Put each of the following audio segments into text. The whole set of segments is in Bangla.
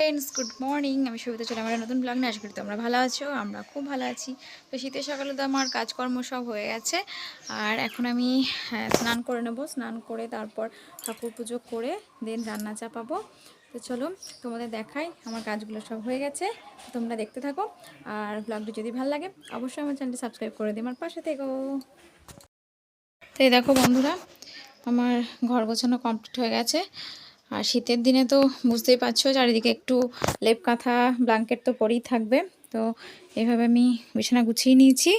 ফ্রেন্ডস গুড মর্নিং আমি সবিতা চলে আমার নতুন ব্লগ নিয়ে করি তোমরা ভালো আছো আমরা খুব ভালো আছি। তো শীতের সকালে তো আমার কাজকর্ম সব হয়ে গেছে। আর এখন আমি হ্যাঁ, স্নান করে নেব। স্নান করে তারপর ঠাকুর পুজো করে দেন রান্না চাপাবো। তো চলো তোমাদের দেখাই আমার কাজগুলো সব হয়ে গেছে। তোমরা দেখতে থাকো। আর ব্লগটি যদি ভালো লাগে অবশ্যই আমার চ্যানেলটি সাবস্ক্রাইব করে দিই আমার পাশে থেকো। তো এই দেখো বন্ধুরা আমার ঘর গোছানো কমপ্লিট হয়ে গেছে। আর শীতের দিনে তো বুঝতেই পারছ চারিদিকে একটু লেপ কাঁথা ব্ল্যাঙ্কেট তো পরেই থাকবে। তো এইভাবে আমি বিছানা গুছিয়ে নিয়েছি।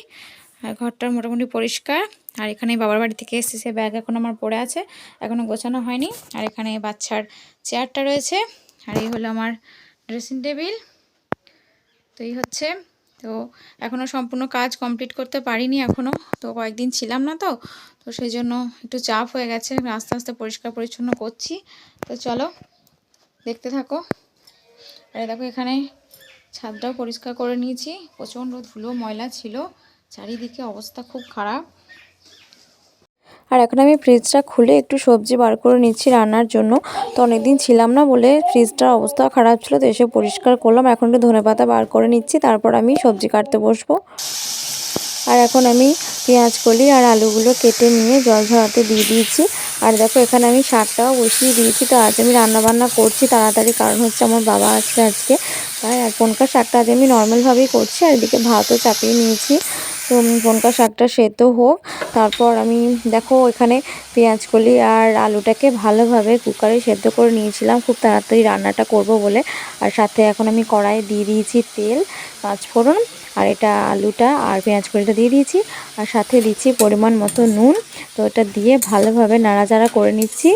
আর ঘরটা মোটামুটি পরিষ্কার। আর এখানে বাবার বাড়ি থেকে এসেছে, সে ব্যাগ এখন আমার পড়ে আছে এখনও গোছানো হয়নি। আর এখানে বাচ্চার চেয়ারটা রয়েছে। আর এই হলো আমার ড্রেসিং টেবিল তো এই হচ্ছে তো এখনও সম্পূর্ণ কাজ কমপ্লিট করতে পারিনি এখনও তো কয়েকদিন ছিলাম না তো তো সেই জন্য একটু চাপ হয়ে গেছে। আস্তে আস্তে পরিষ্কার পরিচ্ছন্ন করছি। তো চলো, দেখতে থাকো। আরে দেখো, এখানে ছাদটাও পরিষ্কার করে নিয়েছি। প্রচণ্ড ধুলো, ময়লা ছিল। চারিদিকে অবস্থা খুব খারাপ। আর এখন আমি ফ্রিজটা খুলে একটু সবজি বার করে নিচ্ছি রান্নার জন্য। তো অনেকদিন ছিলাম না বলে ফ্রিজটার অবস্থা খারাপ ছিল, তো এসে পরিষ্কার করলাম। এখন একটু ধনে পাতা বার করে নিচ্ছি, তারপর আমি সবজি কাটতে বসবো। আর এখন আমি পেঁয়াজ কলি আর আলুগুলো কেটে নিয়ে জল ঝরাতে দিয়ে দিয়েছি। আর দেখো, এখানে আমি শাকটাও বসিয়ে দিয়েছি। তো আজ আমি রান্না বান্না করছি, তাড়াতাড়ি কারণ হচ্ছে আমার বাবা আসছে আজকে। তাই আর পনকা শাকটা আজ আমি নর্মালভাবেই করছি, আর এদিকে ভাতও চাপিয়ে নিয়েছি। তো পনকা শাকটা সেদ্ধ হোক। তারপর আমি দেখো এখানে পেঁয়াজ কলি আর আলুটাকে ভালোভাবে কুকারে সেদ্ধ করে নিয়েছিলাম। খুব তাড়াতাড়ি রান্নাটা করব বলে। আর সাথে এখন আমি কড়াইয়ে দিয়ে দিয়েছি তেল, পাঁচফোড়ন আর এটা আলুটা আর পেঁয়াজ কলিটা দিয়ে দিয়েছি। আর সাথে দিচ্ছি পরিমাণ মতো নুন। তো এটা দিয়ে ভালোভাবে নাড়াচাড়া করে নিচ্ছি।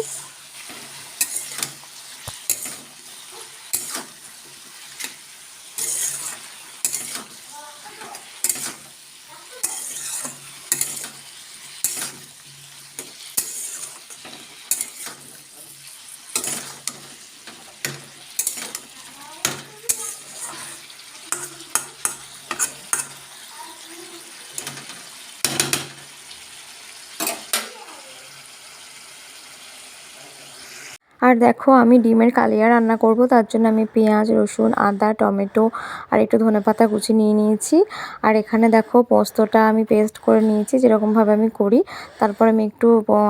আর দেখো, আমি ডিমের কালিয়া রান্না করব, তার জন্য আমি পেঁয়াজ, রসুন, আদা, টমেটো আর একটু ধনেপাতা কুচি নিয়ে নিয়েছি। আর এখানে দেখো, পোস্তটা আমি পেস্ট করে নিয়েছি, যেরকমভাবে আমি করি। তারপর আমি একটু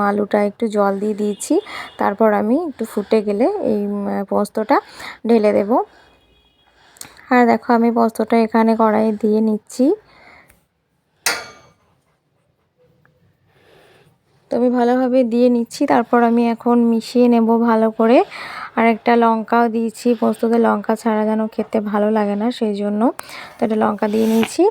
আলুটা একটু জল দিয়ে দিয়েছি। তারপর আমি একটু ফুটে গেলে এই পোস্তটা ঢেলে দেব। আর দেখো, আমি পোস্তটা এখানে কড়াইয়ে দিয়ে নিচ্ছি তো আমি ভালোভাবে দিয়ে নিচ্ছি। তারপর আমি এখন মিশিয়ে নেব ভালো করে। আর একটা লঙ্কাও দিয়েছি। পোস্ততে লঙ্কা ছাড়া যেন খেতে ভালো লাগে না, সেই জন্য। তো একটা লঙ্কা দিয়ে নিয়েছি।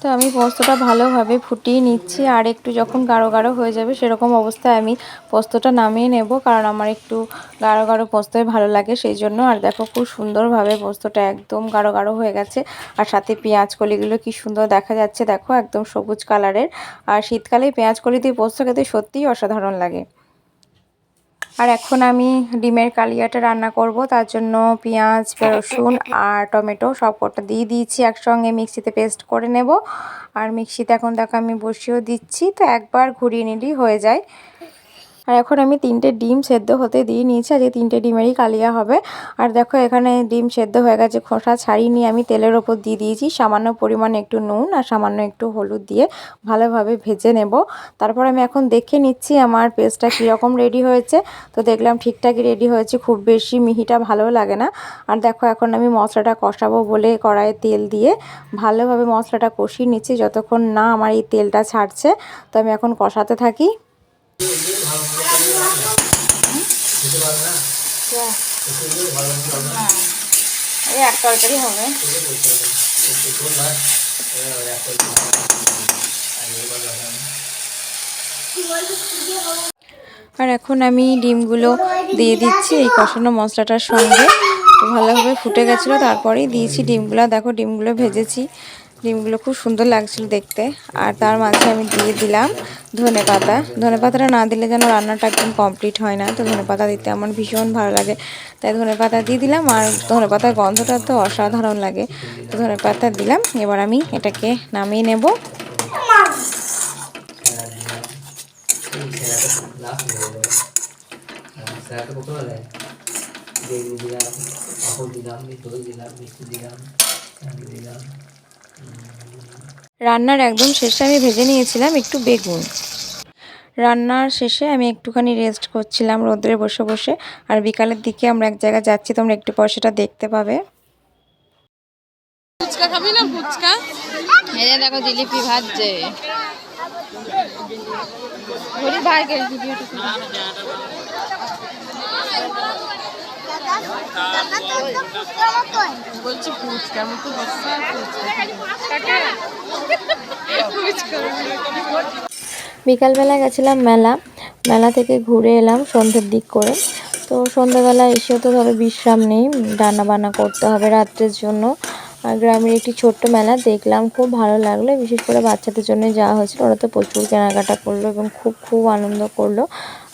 তো আমি পোস্তটা ভালোভাবে ফুটিয়ে নিচ্ছি আর একটু যখন গাঢ় গাঢ় হয়ে যাবে সেরকম অবস্থায় আমি পোস্তটা নামিয়ে নেব, কারণ আমার একটু গাঢ় গাঢ় পোস্তই ভালো লাগে সেই জন্য। আর দেখো খুব সুন্দরভাবে পোস্তটা একদম গাঢ় গাঢ় হয়ে গেছে। আর সাথে পেঁয়াজ কলিগুলো কি সুন্দর দেখা যাচ্ছে, দেখো একদম সবুজ কালারের। আর শীতকালে পেঁয়াজ কলি দিয়ে পোস্ত খেতে সত্যিই অসাধারণ লাগে। আর এখন আমি ডিমের কালিয়াটা রান্না করব, তার জন্য পেঁয়াজ, রসুন আর টমেটো সব কটা দিয়ে দিয়েছি, একসঙ্গে মিক্সিতে পেস্ট করে নেব। আর মিক্সিতে এখন দেখো আমি বসিয়েও দিচ্ছি, তো একবার ঘুরিয়ে নিলেই হয়ে যায়। আর এখন আমি তিনটে ডিম সেদ্ধ হতে দিয়ে নিয়েছি, আজকে তিনটে ডিমেরই কালিয়া হবে। আর দেখো এখানে ডিম সেদ্ধ হয়ে গেছে, খোসা ছাড়িয়ে নিয়ে আমি তেলের ওপর দিয়ে দিয়েছি, সামান্য পরিমাণে একটু নুন আর সামান্য একটু হলুদ দিয়ে ভালোভাবে ভেজে নেব। তারপর আমি এখন দেখে নিচ্ছি আমার পেস্টটা কীরকম রেডি হয়েছে। তো দেখলাম ঠিকঠাকই রেডি হয়েছে, খুব বেশি মিহিটা ভালো লাগে না। আর দেখো এখন আমি মশলাটা কষাবো বলে কড়াইয়ে তেল দিয়ে ভালোভাবে মশলাটা কষিয়ে নিচ্ছি, যতক্ষণ না আমার এই তেলটা ছাড়ছে। তো আমি এখন কষাতে থাকি। এই হবে। আর এখন আমি ডিমগুলো দিয়ে দিচ্ছি এই কষানো মশলাটার সঙ্গে। ভালোভাবে ফুটে গেছিল, তারপরেই দিয়েছি ডিমগুলো। দেখো, ডিমগুলো ভেজেছি। ডিমগুলো খুব সুন্দর লাগছিল দেখতে। আর তার মাঝে আমি দিয়ে দিলাম ধনে পাতা। ধনে পাতাটা না দিলে যেন রান্নাটা একদম কমপ্লিট হয় না। তো ধনে পাতা দিতে আমার ভীষণ ভালো লাগে। তাই ধনে পাতা দিয়ে দিলাম আর ধনে পাতার গন্ধটা তো অসাধারণ লাগে। তো ধনে পাতা দিলাম, এবার আমি এটাকে নামিয়ে নেব। দিলাম দিলাম দিলাম দিলাম। রান্নার একদম শেষে আমি ভেজে নিয়েছিলাম একটু বেগুন। রান্নার শেষে আমি একটুখানি রেস্ট করছিলাম রোদ্রে বসে বসে। আর বিকালের দিকে আমরা এক জায়গায় যাচ্ছি তোমরা একটু পর সেটা দেখতে পাবে। এই যে দেখো জিলিপি ভাজছে। ভিডিওটা বিকালবেলা গেছিলাম মেলা। মেলা থেকে ঘুরে এলাম সন্ধ্যের দিক করে। তো সন্ধ্যাবেলা এসেও তো ধরো বিশ্রাম নেই রান্না বান্না করতে হবে রাত্রের জন্য। আর গ্রামের একটি ছোট্ট মেলা দেখলাম, খুব ভালো লাগল। বিশেষ করে বাচ্চাদের জন্য যাওয়া হয়েছিল। ওরা তো প্রচুর কেনাকাটা করল এবং খুব খুব আনন্দ করল।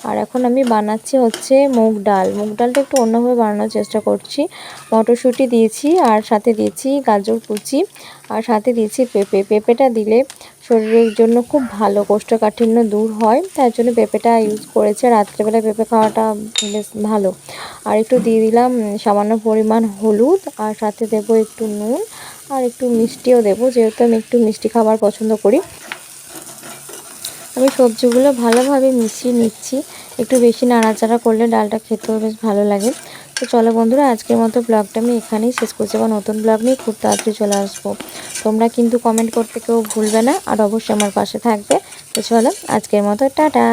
আর এখন আমি বানাচ্ছি হচ্ছে মুগ ডাল। মুগ ডালটা একটু অন্যভাবে বানানোর চেষ্টা করছি। মটরশুঁটি দিয়েছি, আর সাথে দিয়েছি গাজর কুচি, আর সাথে দিয়েছি পেঁপে। পেঁপেটা দিলে শরীরের জন্য খুব ভালো, কোষ্ঠকাঠিন্য দূর হয়, তার জন্য পেঁপেটা ইউজ করেছে। রাত্রেবেলা পেঁপে খাওয়াটা বেশ ভালো। আর একটু দিয়ে দিলাম সামান্য পরিমাণ হলুদ, আর সাথে দেবো একটু নুন, আর একটু মিষ্টিও দেবো। যেহেতু আমি একটু মিষ্টি খাবার পছন্দ করি আমি সবজিগুলো ভালোভাবে মিশিয়ে নিচ্ছি। একটু বেশি নাড়াচাড়া করলে ডালটা খেতেও বেশ ভালো লাগে। তো চলো বন্ধুরা, আজকের মতো ব্লগটা আমি এখানেই শেষ করছি। বা নতুন ব্লগ নিয়ে খুব তাড়াতাড়ি চলে আসব। তোমরা কিন্তু কমেন্ট করতে কেউ ভুলবে না। আর অবশ্যই আমার পাশে থাকবে। তো চলো, আজকের মতো, টাটা!